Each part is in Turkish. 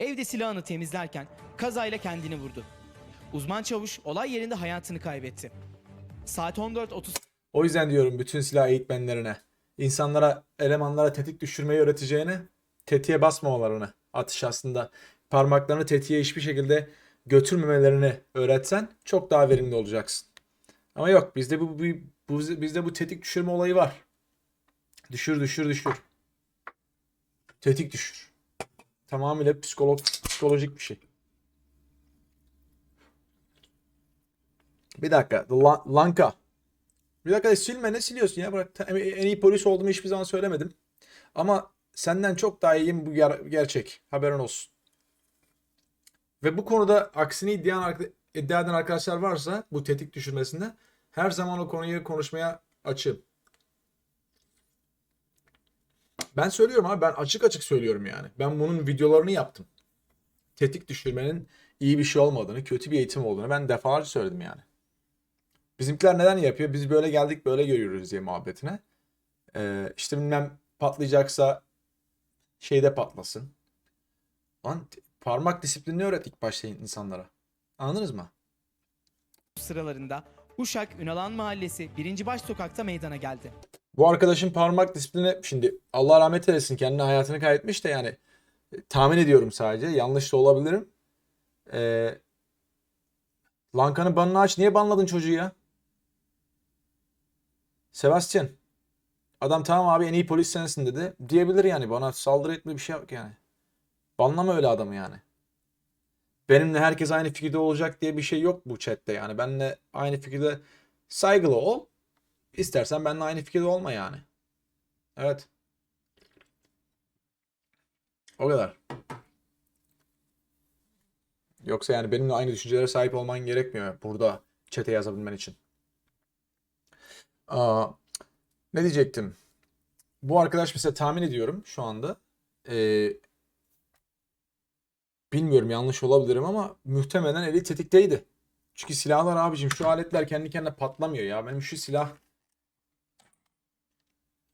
evde silahını temizlerken kazayla kendini vurdu. Uzman çavuş olay yerinde hayatını kaybetti. Saat 14.30 O yüzden diyorum bütün silah eğitmenlerine, insanlara, elemanlara tetik düşürmeyi öğreteceğine tetiğe basmamalarını, atış aslında parmaklarını tetiğe hiçbir şekilde götürmemelerini öğretsen çok daha verimli olacaksın. Ama yok bizde bu, bu, bu bizde bu tetik düşürme olayı var. Düşür düşür düşür. Tetik düşür. Tamamıyla psikolog, psikolojik bir şey. Bir dakika. La- Lanka. Bir dakika silme ne siliyorsun ya? Bırak en iyi polis olduğumu hiçbir zaman söylemedim. Ama senden çok daha iyiyim bu ger- gerçek. Haberin olsun. Ve bu konuda aksini iddia eden arkadaşlar varsa bu tetik düşürmesinde her zaman o konuyu konuşmaya açığım. Ben söylüyorum abi ben açık açık söylüyorum yani. Ben bunun videolarını yaptım. Tetik düşürmenin iyi bir şey olmadığını, kötü bir eğitim olduğunu ben defalarca söyledim yani. Bizimkiler neden yapıyor? Biz böyle geldik böyle görüyoruz diye muhabbetine. Ee, işte bilmem patlayacaksa şeyde patlasın. Lan parmak disiplinini öğret ilk başta insanlara. Anladınız mı? sıralarında Uşak Ünalan Mahallesi 1. Baş Sokak'ta meydana geldi. Bu arkadaşın parmak disiplini şimdi Allah rahmet eylesin kendine hayatını kaybetmiş de yani e, tahmin ediyorum sadece yanlış da olabilirim. Ee, Lanka'nın banını aç. Niye banladın çocuğu ya? Sebastian. Adam tamam abi en iyi polis sensin dedi. Diyebilir yani bana saldırı etme bir şey yok yani. Banlama öyle adamı yani. Benimle herkes aynı fikirde olacak diye bir şey yok bu chatte yani. Benimle aynı fikirde saygılı ol. İstersen benimle aynı fikirde olma yani. Evet. O kadar. Yoksa yani benimle aynı düşüncelere sahip olman gerekmiyor burada çete yazabilmen için. Aa, ne diyecektim? Bu arkadaş mesela tahmin ediyorum şu anda. Ee, bilmiyorum yanlış olabilirim ama muhtemelen eli tetikteydi. Çünkü silahlar abicim şu aletler kendi kendine patlamıyor ya. Benim şu silah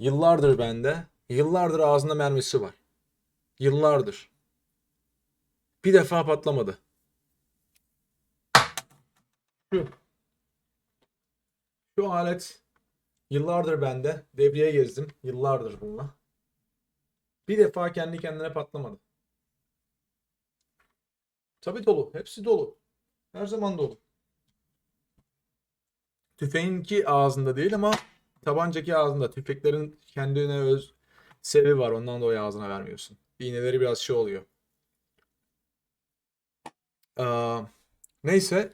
Yıllardır bende. Yıllardır ağzında mermisi var. Yıllardır. Bir defa patlamadı. Şu. Şu alet yıllardır bende. Devreye gezdim. Yıllardır bununla. Bir defa kendi kendine patlamadı. Tabii dolu. Hepsi dolu. Her zaman dolu. Tüfeğinki ağzında değil ama tabancaki ağzında. Tüfeklerin kendine öz sevi var. Ondan dolayı ağzına vermiyorsun. İğneleri biraz şey oluyor. Aa, neyse.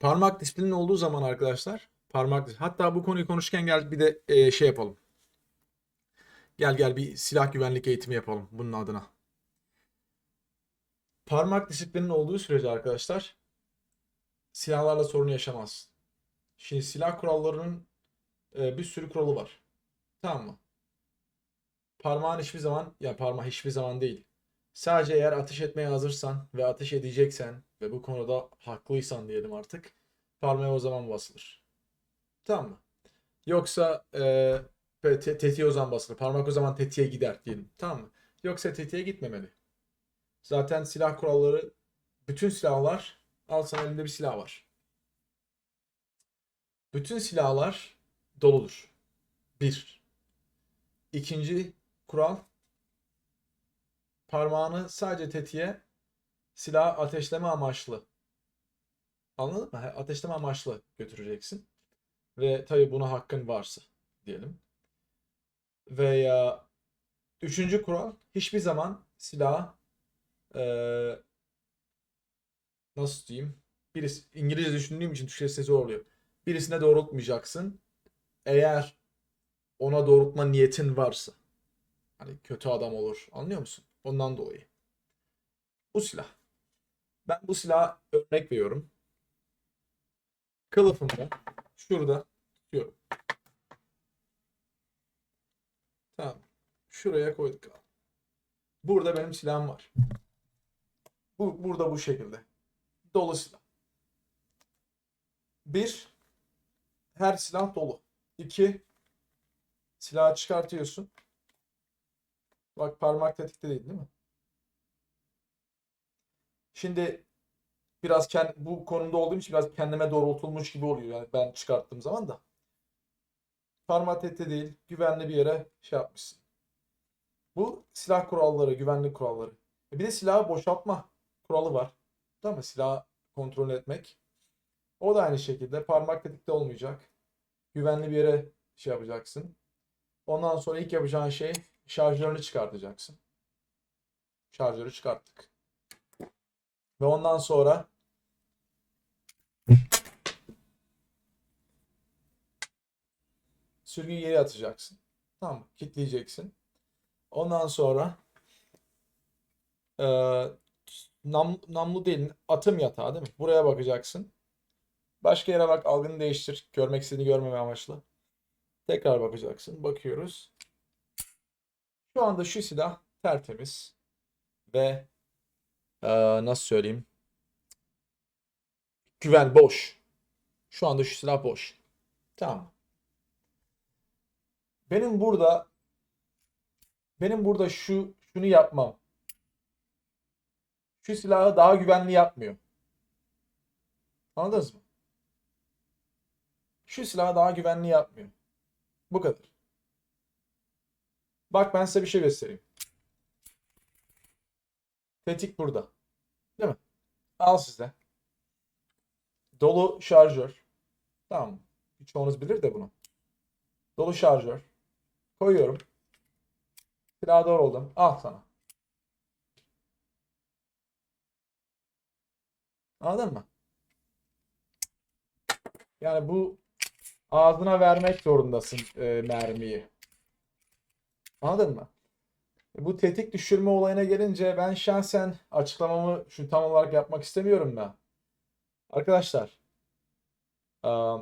Parmak disiplinin olduğu zaman arkadaşlar. Parmak Hatta bu konuyu konuşurken gel bir de e, şey yapalım. Gel gel bir silah güvenlik eğitimi yapalım bunun adına. Parmak disiplinin olduğu sürece arkadaşlar silahlarla sorun yaşamaz. Şimdi silah kurallarının e, bir sürü kuralı var. Tamam mı? Parmağın hiçbir zaman, ya parmağı hiçbir zaman değil. Sadece eğer ateş etmeye hazırsan ve ateş edeceksen ve bu konuda haklıysan diyelim artık, parmağı o zaman basılır. Tamam mı? Yoksa e, tetiğe o zaman basılır. Parmak o zaman tetiğe gider diyelim. Tamam mı? Yoksa tetiğe gitmemeli. Zaten silah kuralları, bütün silahlar, al sana elinde bir silah var. Bütün silahlar doludur. Bir. İkinci kural parmağını sadece tetiğe silah ateşleme amaçlı. Anladın mı? Ateşleme amaçlı götüreceksin. Ve tabii buna hakkın varsa diyelim. Veya üçüncü kural hiçbir zaman silah eee nasıl diyeyim? Birisi İngilizce düşündüğüm için Türkçesi zor oluyor. Birisine doğrultmayacaksın. Eğer ona doğrultma niyetin varsa. Hani kötü adam olur. Anlıyor musun? Ondan dolayı. Bu silah. Ben bu silah örnek veriyorum. Kılıfımda şurada tutuyorum. Tamam. Şuraya koyduk. Burada benim silahım var. Bu burada bu şekilde. Silah. Bir, her silah dolu. İki, silahı çıkartıyorsun. Bak parmak tetikte değil değil mi? Şimdi biraz kend, bu konumda olduğum için biraz kendime doğrultulmuş gibi oluyor yani ben çıkarttığım zaman da. Parmatette değil, güvenli bir yere şey yapmışsın. Bu silah kuralları, güvenlik kuralları. E Bir de silahı boşaltma kuralı var. Tamam mı? Silahı kontrol etmek. O da aynı şekilde parmak tetikte olmayacak. Güvenli bir yere şey yapacaksın. Ondan sonra ilk yapacağın şey şarjörünü çıkartacaksın. Şarjörü çıkarttık. Ve ondan sonra sürgüyü geri atacaksın. Tamam mı? Kilitleyeceksin. Ondan sonra eee nam, namlu değil, atım yatağı değil mi? Buraya bakacaksın. Başka yere bak, algını değiştir. Görmek istediğini görmeme amaçlı. Tekrar bakacaksın. Bakıyoruz. Şu anda şu silah tertemiz ve eee, nasıl söyleyeyim? Güven boş. Şu anda şu silah boş. Tamam. Benim burada benim burada şu şunu yapmam. Şu silahı daha güvenli yapmıyor. Anladınız mı? Şu silahı daha güvenli yapmıyor. Bu kadar. Bak ben size bir şey göstereyim. Tetik burada. Değil mi? Al size. Dolu şarjör. Tamam mı? Birçoğunuz bilir de bunu. Dolu şarjör. Koyuyorum. Silahı doğrulttum. Al sana. Anladın mı? Yani bu ağzına vermek zorundasın e, mermiyi. Anladın mı? Bu tetik düşürme olayına gelince ben şahsen açıklamamı şu tam olarak yapmak istemiyorum da. Arkadaşlar, aa,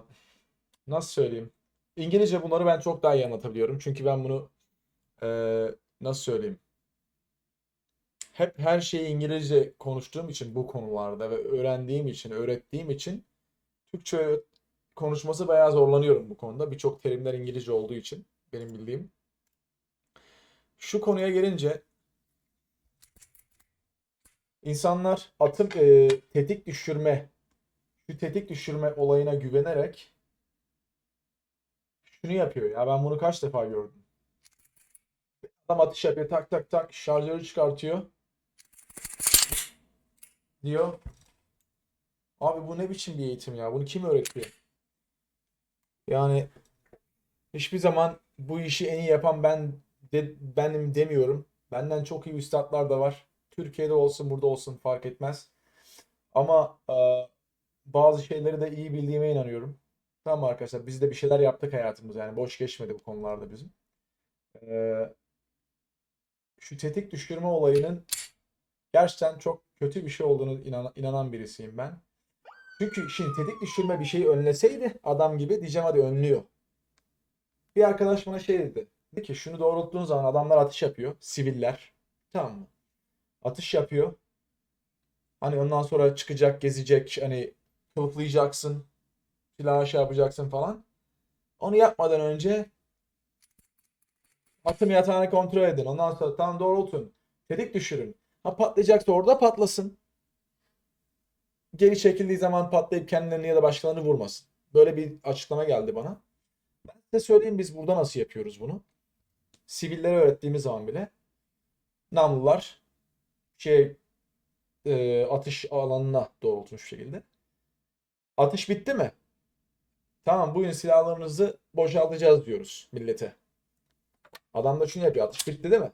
nasıl söyleyeyim? İngilizce bunları ben çok daha iyi anlatabiliyorum. Çünkü ben bunu eee, nasıl söyleyeyim? Hep her şeyi İngilizce konuştuğum için bu konularda ve öğrendiğim için, öğrettiğim için Türkçe konuşması bayağı zorlanıyorum bu konuda. Birçok terimler İngilizce olduğu için benim bildiğim. Şu konuya gelince insanlar atım eee, tetik düşürme, şu tetik düşürme olayına güvenerek şunu yapıyor ya ben bunu kaç defa gördüm. Adam atış yapıyor tak tak tak şarjörü çıkartıyor. Diyor. Abi bu ne biçim bir eğitim ya? Bunu kim öğretiyor? Yani hiçbir zaman bu işi en iyi yapan ben de, benim demiyorum. Benden çok iyi üstadlar da var. Türkiye'de olsun burada olsun fark etmez. Ama e, bazı şeyleri de iyi bildiğime inanıyorum. Tamam arkadaşlar biz de bir şeyler yaptık hayatımız yani boş geçmedi bu konularda bizim. Ee, şu tetik düşürme olayının gerçekten çok kötü bir şey olduğunu inan- inanan birisiyim ben. Çünkü şimdi tetik düşürme bir şeyi önleseydi adam gibi diyeceğim hadi önlüyor. Bir arkadaş bana şey dedi. Dedi ki şunu doğrulttuğun zaman adamlar atış yapıyor. Siviller. Tamam mı? Atış yapıyor. Hani ondan sonra çıkacak, gezecek, hani kılıflayacaksın silahı şey yapacaksın falan. Onu yapmadan önce atım yatağını kontrol edin. Ondan sonra tam doğrultun. Tetik düşürün. Ha patlayacaksa orada patlasın. Geri çekildiği zaman patlayıp kendilerini ya da başkalarını vurmasın. Böyle bir açıklama geldi bana. Ben size söyleyeyim biz burada nasıl yapıyoruz bunu. Sivillere öğrettiğimiz zaman bile namlular şey e, atış alanına doğrultmuş şekilde. Atış bitti mi? Tamam bugün silahlarınızı boşaltacağız diyoruz millete. Adam da şunu yapıyor. Atış bitti değil mi?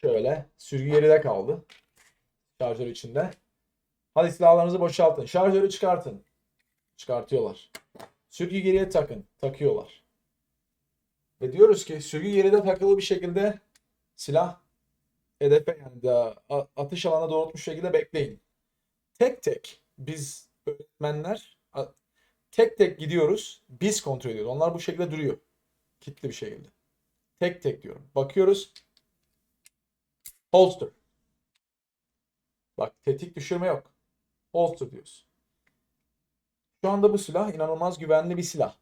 Şöyle. Sürgü geride kaldı. Şarjör içinde. Hadi silahlarınızı boşaltın. Şarjörü çıkartın. Çıkartıyorlar. Sürgü geriye takın. Takıyorlar. Ve diyoruz ki sürgü geride takılı bir şekilde silah hedefe yani da atış alanına doğrultmuş şekilde bekleyin. Tek tek biz öğretmenler tek tek gidiyoruz. Biz kontrol ediyoruz. Onlar bu şekilde duruyor. Kitli bir şekilde. Tek tek diyorum. Bakıyoruz. Holster. Bak tetik düşürme yok. Holster diyoruz. Şu anda bu silah inanılmaz güvenli bir silah.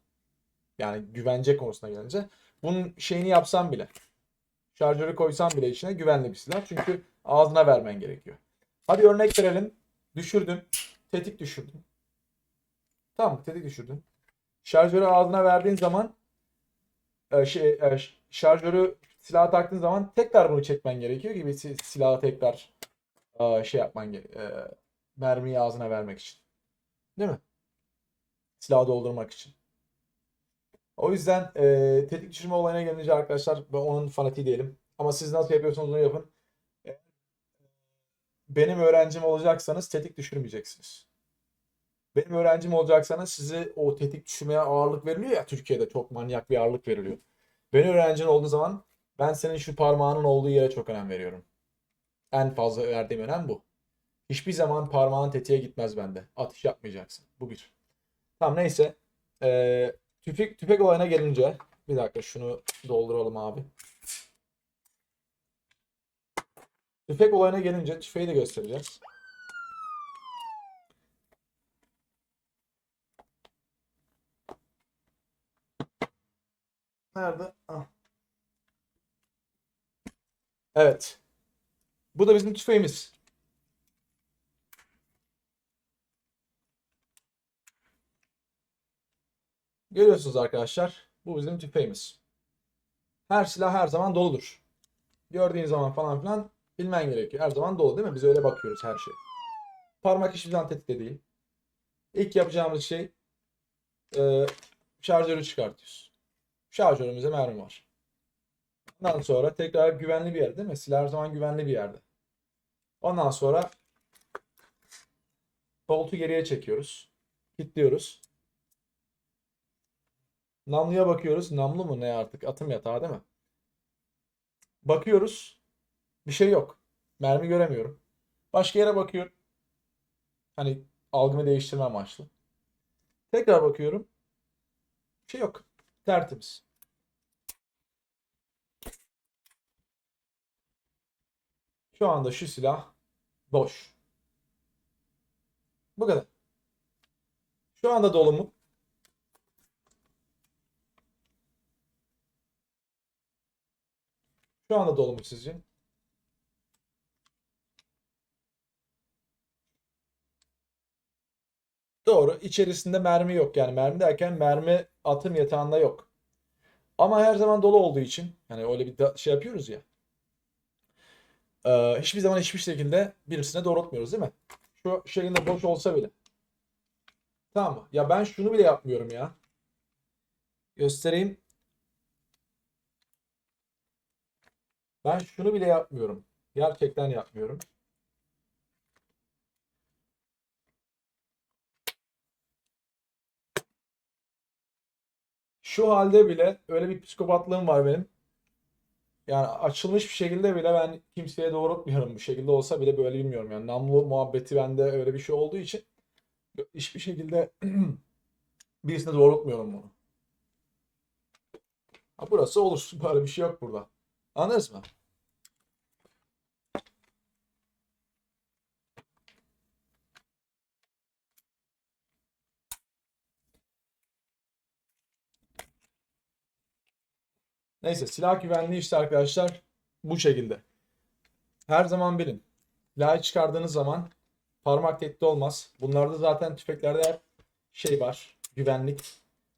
Yani güvence konusuna gelince. Bunun şeyini yapsam bile. Şarjörü koysan bile içine güvenli bir silah. Çünkü ağzına vermen gerekiyor. Hadi örnek verelim. Düşürdün. Tetik düşürdün. Tamam tetik düşürdün. Şarjörü ağzına verdiğin zaman e, şey, e, şarjörü silaha taktığın zaman tekrar bunu çekmen gerekiyor gibi si- silahı tekrar e, şey yapman gerekiyor. mermiyi ağzına vermek için. Değil mi? Silahı doldurmak için. O yüzden e, tetik düşürme olayına gelince arkadaşlar ben onun fanatiği değilim. Ama siz nasıl yapıyorsanız onu yapın. E, Benim öğrencim olacaksanız tetik düşürmeyeceksiniz. Benim öğrencim olacaksanız size o tetik düşürmeye ağırlık veriliyor ya Türkiye'de çok manyak bir ağırlık veriliyor. Benim öğrencin olduğu zaman ben senin şu parmağının olduğu yere çok önem veriyorum. En fazla verdiğim önem bu. Hiçbir zaman parmağın tetiğe gitmez bende. Atış yapmayacaksın. Bu bir. Tamam neyse. Ee, tüfek, tüfek olayına gelince bir dakika şunu dolduralım abi. Tüfek olayına gelince tüfeği de göstereceğiz. Nerede? Ah. Evet. Bu da bizim tüfeğimiz. Görüyorsunuz arkadaşlar. Bu bizim tüfeğimiz. Her silah her zaman doludur. Gördüğün zaman falan filan bilmen gerekiyor. Her zaman dolu değil mi? Biz öyle bakıyoruz her şey. Parmak hiçbir zaman tetikte değil. İlk yapacağımız şey e, şarjörü çıkartıyoruz. Şarjörümüzde mermi var. Ondan sonra tekrar güvenli bir yerde değil mi? Silah her zaman güvenli bir yerde. Ondan sonra koltuğu geriye çekiyoruz. Kilitliyoruz. Namluya bakıyoruz. Namlu mu ne artık? Atım yatağı değil mi? Bakıyoruz. Bir şey yok. Mermi göremiyorum. Başka yere bakıyorum. Hani algımı değiştirme amaçlı. Tekrar bakıyorum. Bir şey yok. Tertemiz. Şu anda şu silah boş. Bu kadar. Şu anda dolu mu? Şu anda dolu mu sizce? Doğru. İçerisinde mermi yok. Yani mermi derken mermi atım yatağında yok. Ama her zaman dolu olduğu için yani öyle bir şey yapıyoruz ya. Ee, hiçbir zaman hiçbir şekilde birisine doğrultmuyoruz değil mi? Şu şekilde boş olsa bile. Tamam mı? Ya ben şunu bile yapmıyorum ya. Göstereyim. Ben şunu bile yapmıyorum. Gerçekten yapmıyorum. Şu halde bile öyle bir psikopatlığım var benim. Yani açılmış bir şekilde bile ben kimseye doğrultmuyorum. Bu şekilde olsa bile böyle bilmiyorum. Yani namlu muhabbeti bende öyle bir şey olduğu için hiçbir şekilde birisine doğrultmuyorum bunu. Ha, burası olur. Böyle bir şey yok burada. Anladınız mı? Neyse silah güvenliği işte arkadaşlar bu şekilde. Her zaman bilin. Silahı çıkardığınız zaman parmak tetikte olmaz. Bunlarda zaten tüfeklerde hep şey var. Güvenlik.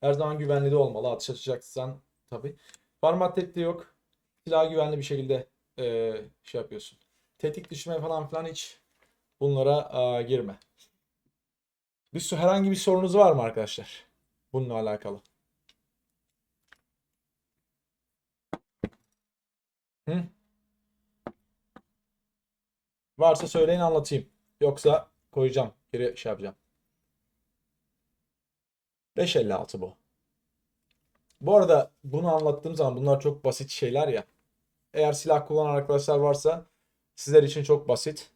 Her zaman güvenli de olmalı. Atış açacaksan tabii. Parmak tetikte yok. Silah güvenli bir şekilde eee, şey yapıyorsun. Tetik düşme falan filan hiç bunlara aa, girme. Bir, herhangi bir sorunuz var mı arkadaşlar? Bununla alakalı. Hı? Varsa söyleyin anlatayım. Yoksa koyacağım. Geri şey yapacağım. 556 bu. Bu arada bunu anlattığım zaman bunlar çok basit şeyler ya. Eğer silah kullanan arkadaşlar varsa sizler için çok basit.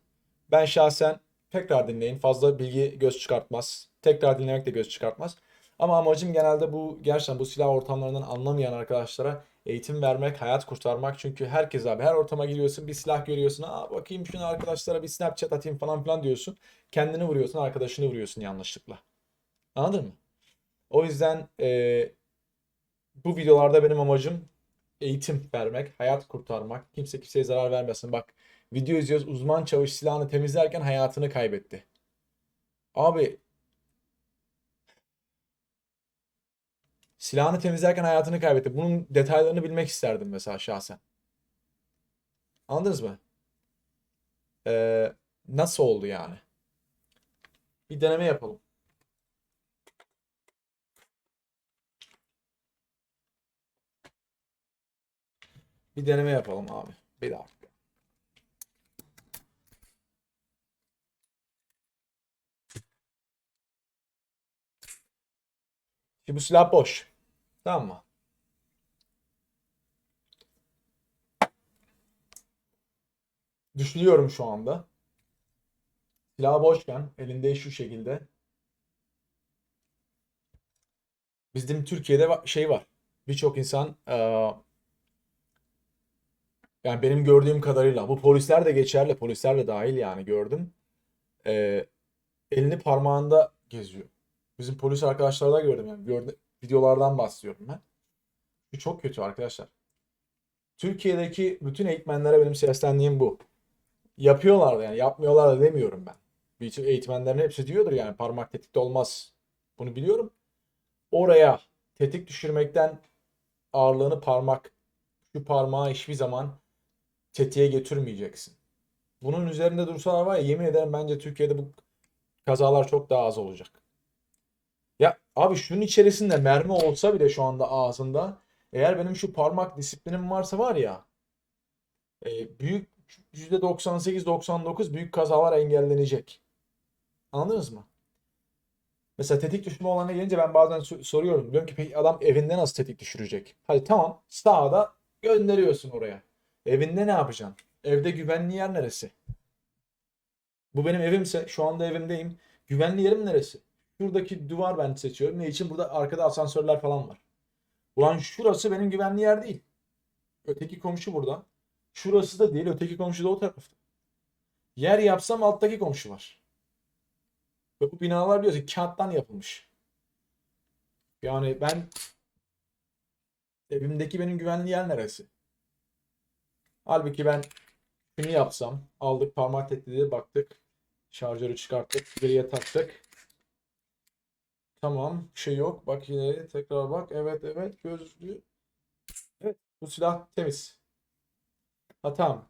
Ben şahsen tekrar dinleyin. Fazla bilgi göz çıkartmaz. Tekrar dinlemek de göz çıkartmaz. Ama amacım genelde bu gerçekten bu silah ortamlarından anlamayan arkadaşlara eğitim vermek, hayat kurtarmak. Çünkü herkes abi her ortama giriyorsun, bir silah görüyorsun. Aa bakayım şunu arkadaşlara bir Snapchat atayım falan filan diyorsun. Kendini vuruyorsun, arkadaşını vuruyorsun yanlışlıkla. Anladın mı? O yüzden eee, bu videolarda benim amacım eğitim vermek, hayat kurtarmak, kimse kimseye zarar vermesin. Bak video izliyoruz uzman çavuş silahını temizlerken hayatını kaybetti. Abi silahını temizlerken hayatını kaybetti. Bunun detaylarını bilmek isterdim mesela şahsen. Anladınız mı? Ee, nasıl oldu yani? Bir deneme yapalım. Bir deneme yapalım abi. Bir dakika. Şimdi bu silah boş. Tamam mı? Düşünüyorum şu anda. Silah boşken elinde şu şekilde. Bizim Türkiye'de şey var. Birçok insan eee, yani benim gördüğüm kadarıyla bu polisler de geçerli. Polisler de dahil yani gördüm. Eee, elini parmağında geziyor. Bizim polis arkadaşlarda gördüm yani. Gördüm, videolardan bahsediyorum ben. Bu çok kötü arkadaşlar. Türkiye'deki bütün eğitmenlere benim seslendiğim bu. Yapıyorlar da yani yapmıyorlar da demiyorum ben. Bütün eğitmenlerin hepsi diyordur yani parmak tetikte olmaz. Bunu biliyorum. Oraya tetik düşürmekten ağırlığını parmak şu parmağı hiçbir zaman tetiğe götürmeyeceksin. Bunun üzerinde dursalar var ya yemin ederim bence Türkiye'de bu kazalar çok daha az olacak. Ya abi şunun içerisinde mermi olsa bile şu anda ağzında eğer benim şu parmak disiplinim varsa var ya e, büyük %98-99 büyük kazalar engellenecek. Anladınız mı? Mesela tetik düşürme olanına gelince ben bazen so- soruyorum. Diyorum ki peki adam evinde nasıl tetik düşürecek? Hadi tamam sağda gönderiyorsun oraya. Evinde ne yapacaksın? Evde güvenli yer neresi? Bu benim evimse şu anda evimdeyim. Güvenli yerim neresi? Şuradaki duvar ben seçiyorum. Ne için? Burada arkada asansörler falan var. Ulan şurası benim güvenli yer değil. Öteki komşu burada. Şurası da değil. Öteki komşu da o tarafta. Yer yapsam alttaki komşu var. Ve bu binalar biliyorsun kağıttan yapılmış. Yani ben evimdeki benim güvenli yer neresi? Halbuki ben şunu yapsam aldık parmak tetikleri baktık. Şarjörü çıkarttık. Geriye taktık. Tamam. Bir şey yok. Bak yine tekrar bak. Evet evet gözlüğü. Evet bu silah temiz. Ha tamam.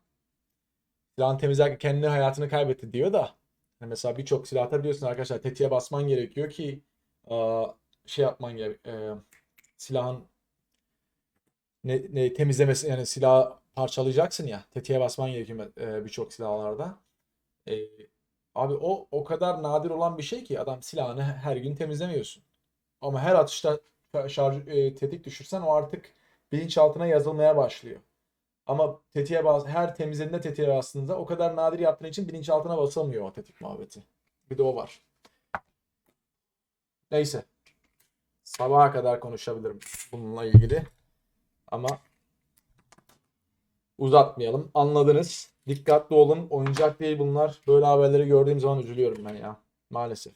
Silahın temizlerken kendi hayatını kaybetti diyor da. hani mesela birçok silahta biliyorsun arkadaşlar tetiğe basman gerekiyor ki şey yapman gerek. e, silahın ne, ne temizlemesi yani silahı parçalayacaksın ya tetiğe basman gerekiyor e, birçok silahlarda. E, abi o o kadar nadir olan bir şey ki adam silahını her gün temizlemiyorsun. Ama her atışta şarj e, tetik düşürsen o artık bilinçaltına yazılmaya başlıyor. Ama tetiğe bas her temizlediğinde tetiğe bastığında o kadar nadir yaptığın için bilinçaltına basılmıyor o tetik muhabbeti. Bir de o var. Neyse. Sabaha kadar konuşabilirim bununla ilgili. Ama uzatmayalım. Anladınız. Dikkatli olun. Oyuncak değil bunlar. Böyle haberleri gördüğüm zaman üzülüyorum ben ya. Maalesef.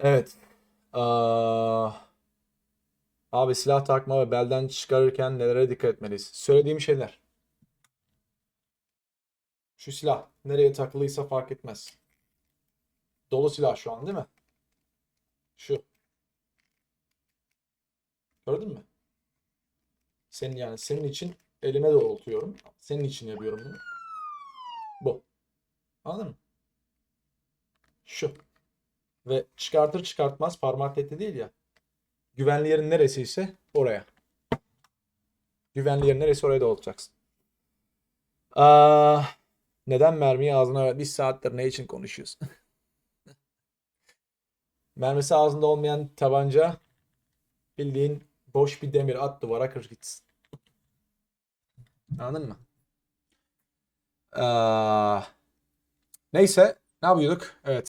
Evet. Aa, abi silah takma ve belden çıkarırken nelere dikkat etmeliyiz? Söylediğim şeyler. Şu silah nereye takılıysa fark etmez. Dolu silah şu an değil mi? Şu. Gördün mü? Senin yani senin için elime doğrultuyorum. Senin için yapıyorum bunu. Bu. Anladın mı? Şu. Ve çıkartır çıkartmaz parmak teti değil ya. Güvenli yerin neresi ise oraya. Güvenli yerin neresi oraya doğrultacaksın. Aa, neden mermiyi ağzına? Bir saattir ne için konuşuyorsun? Mermisi ağzında olmayan tabanca bildiğin boş bir demir at duvara kır gitsin. Anladın mı? Aa, neyse ne yapıyorduk? Evet.